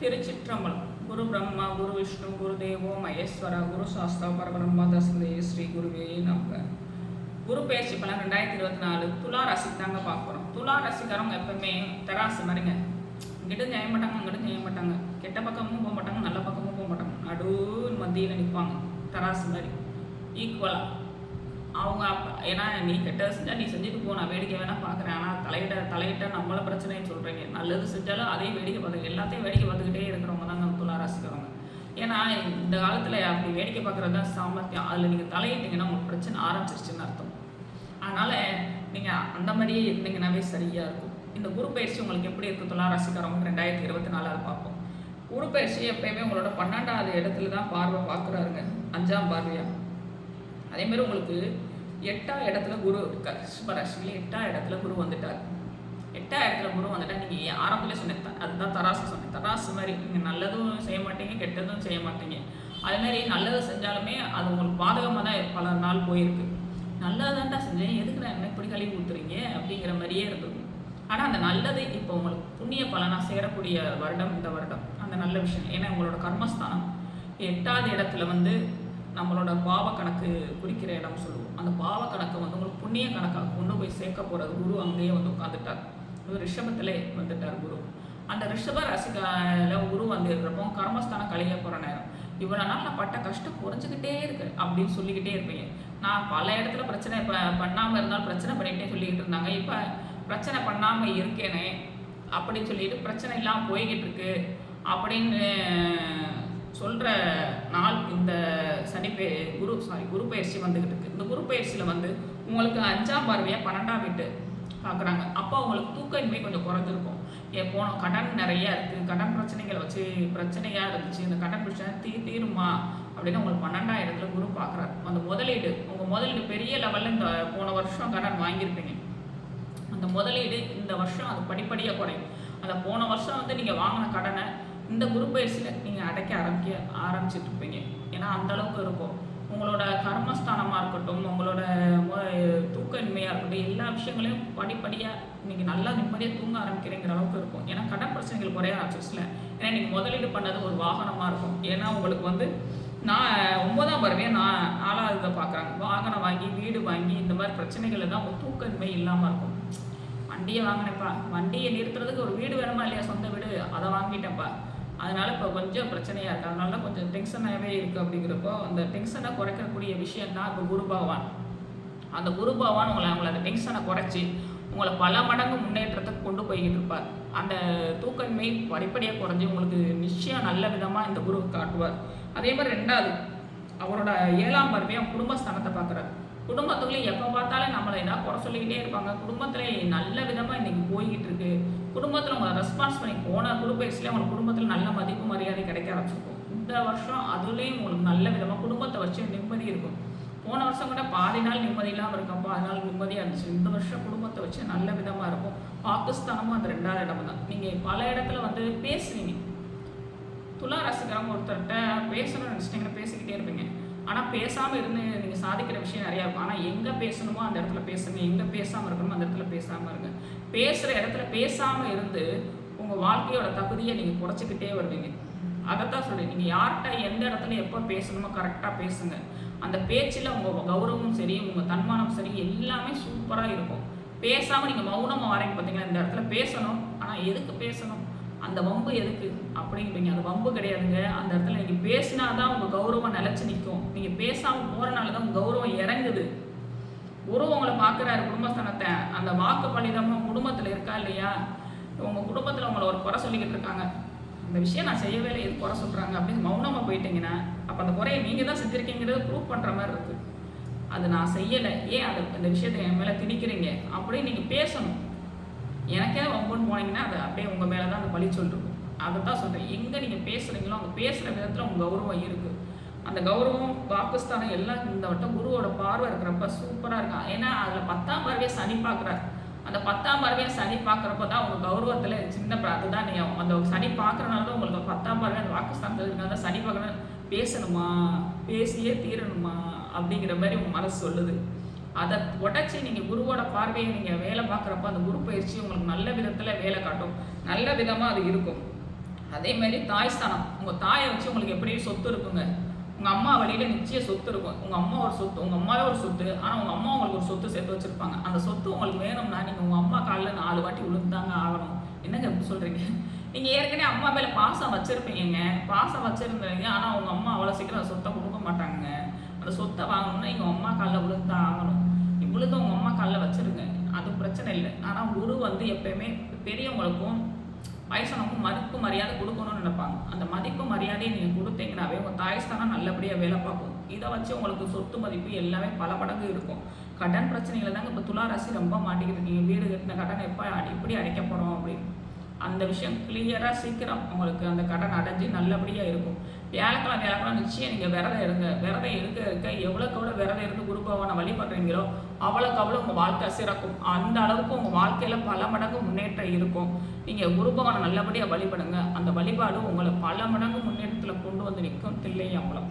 திருச்சிற்றம்பலம். குரு பிரம்மா குரு விஷ்ணு குரு தேவோ மகேஸ்வரா குரு சாஸ்தா பரபிரம்மா தசதே ஸ்ரீ குருவே நம்ப குரு பயிற்சி பலன் ரெண்டாயிரத்தி இருபத்தி நாலு துலா ராசிக்கு தாங்க பார்க்குறோம் துலா ராசிக்காரவங்க எப்பவுமே தராசு மாதிரிங்க. இங்கிட்டும் செய்ய மாட்டாங்க அங்கிட்டும் செய்ய மாட்டாங்க. கெட்ட பக்கமும் போக மாட்டாங்க நல்ல பக்கமும் போக மாட்டாங்க. நடு மத்தியில் நிற்பாங்க தராசு மாதிரி. ஈக்குவலாக அவங்க அப்ப ஏன்னா நீ கெட்டது செஞ்சால் நீ செஞ்சுட்டு போ நான் வேடிக்கை வேணால் பார்க்குறேன் ஆனால் தலையிட்ட தலையிட்ட நம்மள பிரச்சனைன்னு சொல்கிறீங்க நல்லது செஞ்சாலும் அதையும் வேடிக்கை பார்த்து எல்லாத்தையும் வேடிக்கை பார்த்துக்கிட்டே இருக்கிறவங்க தாங்க துளா ராசிக்கிறவங்க ஏன்னா இந்த காலத்தில் அப்படி வேடிக்கை பார்க்குறது தான் சாமர்த்தியம். அதில் நீங்கள் தலையிட்டீங்கன்னா உங்களுக்கு பிரச்சனை ஆரம்பிச்சிருச்சுன்னு அர்த்தம். அதனால் நீங்கள் அந்த மாதிரியே இருந்தீங்கன்னாவே சரியாக இருக்கும். இந்த குரு பயிற்சி உங்களுக்கு எப்படி இருக்கும் துளா ராசிக்காரவங்க ரெண்டாயிரத்தி இருபத்தி நாலாவது பார்ப்போம். குரு பயிற்சி எப்பயுமே உங்களோட பன்னெண்டாவது இடத்துல தான் பார்வை பார்க்குறாருங்க. அஞ்சாம் பார்வையாக அதேமாரி உங்களுக்கு எட்டாம் இடத்துல குரு இருக்கார் ரிஷபராசியில் எட்டாம் இடத்துல குரு வந்துட்டார். எட்டாம் இடத்துல குரு வந்துட்டா நீங்கள் ஆரம்பத்தில் சொன்னேன் அதுதான் தராசு சொன்னேன். தராசு மாதிரி நீங்கள் நல்லதும் செய்ய மாட்டீங்க கெட்டதும் செய்ய மாட்டீங்க. அதே மாதிரி நல்லது செஞ்சாலுமே அது உங்களுக்கு பாதகமாக தான் பல நாள் போயிருக்கு. நல்லதாண்டா செஞ்சேன் எதுக்கு நான் என்ன இப்படி கழுவி ஊத்துறீங்க அப்படிங்கிற மாதிரியே இருந்தது. ஆனால் அந்த நல்லது இப்போ உங்களுக்கு புண்ணிய பலனாக சேரக்கூடிய வருடம் இந்த வருடம். அந்த நல்ல விஷயம். ஏன்னா உங்களோட கர்மஸ்தானம் எட்டாவது இடத்துல வந்து நம்மளோட பாவ கணக்கு குறிக்கிற இடம் சொல்லுவோம். அந்த பாவ கணக்கை வந்து உங்களுக்கு புண்ணிய கணக்காக கொண்டு போய் சேர்க்க போகிறது குரு அங்கேயே வந்து உட்காந்துட்டார் இவர் ரிஷபத்திலே வந்துட்டார் குரு. அந்த ரிஷப ராசிக்கால குரு வந்து இருக்கிறப்போ கர்மஸ்தானம் கழிய போகிற நேரம். இவ்வளோ நாள் நான் பட்ட கஷ்டம் குறைஞ்சிக்கிட்டே இருக்கு அப்படின்னு சொல்லிக்கிட்டே இருப்பீங்க. நான் பல இடத்துல பிரச்சனை ப பண்ணாமல் இருந்தாலும் பிரச்சனை பண்ணிக்கிட்டே சொல்லிக்கிட்டு இருந்தாங்க. இப்போ பிரச்சனை பண்ணாமல் இருக்கேனே அப்படின்னு சொல்லிட்டு பிரச்சனை இல்லாமல் போய்கிட்டு இருக்கு அப்படின்னு சொல்கிற நாள் இந்த சனி பே குரு சாரி குரு பயிற்சி வந்துக்கிட்டு இருக்கு. இந்த குரு பயிற்சியில் வந்து உங்களுக்கு அஞ்சாம் பார்வையாக பன்னெண்டாம் வீட்டு பார்க்குறாங்க அப்போ உங்களுக்கு தூக்கமின்மை கொஞ்சம் குறைஞ்சிருக்கும். ஏன் போன கடன் நிறைய இருக்குது கடன் பிரச்சனைகள் வச்சு பிரச்சனையாக இருந்துச்சு. இந்த கடன் பிரச்சனை தீ தீருமா அப்படின்னு உங்களுக்கு பன்னெண்டாம் இடத்துல குரு பார்க்குறாரு அந்த முதலீடு உங்கள் முதலீடு பெரிய லெவலில் இந்த போன வருஷம் கடன் வாங்கியிருப்பீங்க. அந்த முதலீடு இந்த வருஷம் அது படிப்படியாக குறையும். அந்த போன வருஷம் வந்து நீங்கள் வாங்கின கடனை இந்த குரூப் பயிற்சியில் நீங்கள் அடைக்க ஆரம்பிக்க ஆரம்பிச்சிட்டு இருப்பீங்க ஏன்னா அந்த அளவுக்கு இருக்கும். உங்களோட கர்மஸ்தானமாக இருக்கட்டும் உங்களோட மு- தூக்கமின்மையாக இருக்கட்டும் எல்லா விஷயங்களையும் படிப்படியாக நீங்கள் நல்லா நிம்மதியாக தூங்க ஆரம்பிக்கிறீங்கிற அளவுக்கு இருக்கும். ஏன்னா கடன் பிரச்சனைகள் குறைய ஆரம்பிச்சிருச்சுல. ஏன்னா நீங்கள் முதலீடு பண்ணது ஒரு வாகனமாக இருக்கும். ஏன்னா உங்களுக்கு வந்து நான் ஒன்பதாம் பருவே நான் நாலாவது இதை பார்க்குறாங்க வாகனம் வாங்கி வீடு வாங்கி இந்த மாதிரி பிரச்சனைகள் தான் உங்க தூக்கமின்மை இல்லாமல் இருக்கும். வண்டியை வாங்கினேப்பா வண்டியை நிறுத்துறதுக்கு ஒரு வீடு வேணுமா இல்லையா? சொந்த வீடு. அதை வாங்கிட்டேன்ப்பா. அதனால் இப்போ கொஞ்சம் பிரச்சனையாக இருக்குது அதனால கொஞ்சம் டென்ஷனாகவே இருக்குது அப்படிங்கிறப்போ அந்த டென்ஷனை குறைக்கக்கூடிய விஷயம் தான் இப்போ குரு பகவான். அந்த குரு பகவான் உங்களை அவங்களை அந்த டென்ஷனை குறைச்சி உங்களை பல மடங்கு முன்னேற்றத்துக்கு கொண்டு போய்கிட்டு இருப்பார். அந்த தூக்கன்மை படிப்படியாக குறைஞ்சி உங்களுக்கு நிச்சயம் நல்ல விதமாக இந்த குரு காட்டுவார். அதே மாதிரி ரெண்டாவது அவரோட ஏழாம் பார்வையும் குடும்பஸ்தானத்தை பார்க்குறாரு. குடும்பத்துக்குள்ளே எப்போ பார்த்தாலும் நம்மளை ஏதாவது குறை சொல்லிக்கிட்டே இருப்பாங்க. குடும்பத்தில் நல்ல விதமாக இன்னைக்கு போய்கிட்டு இருக்கு. குடும்பத்தில் உங்களை ரெஸ்பான்ஸ் பண்ணி போன குடும்பத்தில் உங்களுக்கு குடும்பத்தில் நல்ல மதிப்பு மரியாதை கிடைக்க ஆரம்பிச்சிருக்கும். இந்த வருஷம் அதுலேயும் உங்களுக்கு நல்ல விதமாக குடும்பத்தை வச்சு நிம்மதி இருக்கும். போன வருஷம் கூட பாதி நாள் நிம்மதி இல்லாமல் பாதி நாள் நிம்மதியாக இருந்துச்சு. இந்த வருஷம் குடும்பத்தை வச்சு நல்ல விதமாக இருக்கும். பாகிஸ்தானமும் அந்த ரெண்டாவது இடம் தான். நீங்கள் பல இடத்துல வந்து பேசுவீங்க துலா ராசிக்காரங்க ஒருத்தர்கிட்ட பேசணும்னு நினச்சிட்டிங்கன்னா பேசிக்கிட்டே இருப்பீங்க. ஆனால் பேசாமல் இருந்து நீங்கள் சாதிக்கிற விஷயம் நிறையா இருக்கும். ஆனால் எங்கே பேசணுமோ அந்த இடத்துல பேசுங்க. எங்கே பேசாமல் இருக்கணுமோ அந்த இடத்துல பேசாமல் இருங்க. பேசுகிற இடத்துல பேசாமல் இருந்து உங்கள் வாழ்க்கையோட தகுதியை நீங்கள் குறைச்சிக்கிட்டே வருவீங்க. அதைத்தான் சொல்றேன். நீங்கள் யார்கிட்ட எந்த இடத்துல எப்போ பேசணுமோ கரெக்டாக பேசுங்க. அந்த பேச்சில் உங்கள் கௌரவமும் சரி உங்கள் தன்மானம் சரி எல்லாமே சூப்பராக இருக்கும். பேசாமல் நீங்கள் மௌனமாக வரீங்க பார்த்தீங்களா இந்த இடத்துல பேசணும். ஆனால் எதுக்கு பேசணும்? அந்த வம்பு எதுக்கு? அப்படிங்கிறீங்க அந்த வம்பு கிடையாதுங்க. அந்த இடத்துல நீங்கள் பேசினா தான் உங்கள் கௌரவம் நிலச்சி நிற்கும். நீங்கள் பேசாமல் போகிறனால தான் உங்கள் கௌரவம் இறங்குது. குரு உங்களை பார்க்குறாரு குடும்பஸ்தானத்தை. அந்த வாக்கு பலிதமும் குடும்பத்தில் இருக்கா இல்லையா? உங்கள் குடும்பத்தில் உங்களை ஒரு குறை சொல்லிக்கிட்டு இருக்காங்க. இந்த விஷயம் நான் செய்யவே இல்லை இது குறை சொல்கிறாங்க அப்படின்னு மௌனமாக போயிட்டீங்கன்னா அப்போ அந்த குறையை நீங்கள் தான் செஞ்சுருக்கீங்கிறது ப்ரூவ் பண்ணுற மாதிரி இருக்குது அது நான் செய்யலை. ஏன் அது இந்த விஷயத்தை என் மேலே திணிக்கிறீங்க? அப்படின்னு நீங்கள் பேசணும். எனக்கே வம்புன்னு போனீங்கன்னா அது அப்படியே உங்கள் மேலே தான் அந்த பழி சொல்லிருக்கும் அதை தான் சொல்கிறேன் எங்கே நீங்கள் பேசுகிறீங்களோ அங்கே பேசுகிற விதத்தில் உங்கள் கௌரவம் இருக்குது அந்த கௌரவம் பாகிஸ்தானம் எல்லாம் இந்த வட்டம் குருவோட பார்வை இருக்கிறப்ப சூப்பராக இருக்கும் ஏன்னா அதில் பத்தாம் பார்வையை சனி பார்க்குறாரு. அந்த பத்தாம் பார்வையை சனி பார்க்குறப்ப தான் உங்கள் கௌரவத்தில் சின்ன அதுதான் நீங்கள் அந்த சனி பார்க்குறனால தான் உங்களுக்கு பத்தாம் பார்வை அந்த பாகிஸ்தானத்தில் இருக்கிறத சனி பார்க்குற பேசணுமா? பேசியே தீரணுமா? அப்படிங்கிற மாதிரி உங்கள் மனசு சொல்லுது. அதை உடச்சி நீங்கள் குருவோட பார்வையை நீங்கள் வேலை பார்க்குறப்ப அந்த குரு பயிற்சி உங்களுக்கு நல்ல விதத்தில் வேலை காட்டும். நல்ல விதமாக அது இருக்கும். அதே மாதிரி தாய்ஸ்தானம் உங்கள் தாயை வச்சு உங்களுக்கு எப்படி சொத்து இருக்குங்க? உங்கள் அம்மா வழியில் நிச்சய சொத்து இருக்கும். உங்கள் அம்மா ஒரு சொத்து உங்கள் அம்மாவே ஒரு சொத்து ஆனால் உங்கள் அம்மா உங்களுக்கு ஒரு சொத்து சேர்த்து வச்சுருப்பாங்க. அந்த சொத்து உங்களுக்கு வேணும்னா நீங்கள் உங்கள் அம்மா காலில் நாலு வாட்டி விழுந்தாங்க ஆகணும். என்னங்க எப்படி சொல்கிறீங்க நீங்கள் ஏற்கனவே அம்மா மேலே பாசம் வச்சுருப்பீங்க பாசம் வச்சுருந்தீங்க. ஆனால் உங்கள் அம்மா அவ்வளோ சீக்கிரம் சொத்தை கொடுக்க மாட்டாங்க. சொத்தை வாங்கணும்னா எங்கள் அம்மா காலில் விழுந்தான் ஆகணும். விழுந்து உங்கள் அம்மா காலில் வச்சுருங்க. அது பிரச்சனை இல்லை. ஆனால் குரு வந்து எப்பயுமே பெரியவங்களுக்கும் வயசானவங்க மதிப்பு மரியாதை கொடுக்கணும்னு நினைப்பாங்க. அந்த மதிப்பு மரியாதையை நீங்கள் கொடுத்தீங்கன்னாவே உங்கள் தாய்ஸ்தானம் நல்லபடியாக வேலை பார்க்கும். இதை வச்சு உங்களுக்கு சொத்து மதிப்பு எல்லாமே பல மடங்கு இருக்கும். கடன் பிரச்சனைகளை தாங்க இப்போ துளாராசி ரொம்ப மாட்டிக்கிட்டு நீங்கள் வீடு கட்டின கடன் எப்போ எப்படி அடைக்க போகிறோம் அப்படின்னு. அந்த விஷயம் கிளியராக சீக்கிரம் உங்களுக்கு அந்த கடன் அடைஞ்சு நல்லபடியாக இருக்கும். வியாழக்கிழமை வியாழக்கிழமை நிச்சயம் நீங்கள் விரதம் இருங்க. விரதம் இருக்க இருக்க எவ்வளோக்கு எவ்வளோ விரதம் இருந்து குரு பகவானை வழிபடுறீங்களோ அவ்வளோக்கு அவ்வளோ உங்கள் வாழ்க்கை சிறக்கும். அந்த அளவுக்கு உங்கள் வாழ்க்கையில் பல மடங்கு முன்னேற்றம் இருக்கும். நீங்கள் குரு பகவானை நல்லபடியாக வழிபடுங்க. அந்த வழிபாடு உங்களை பல மடங்கு முன்னேற்றத்தில் கொண்டு வந்து நிற்கும் தில்லை அம்பலம்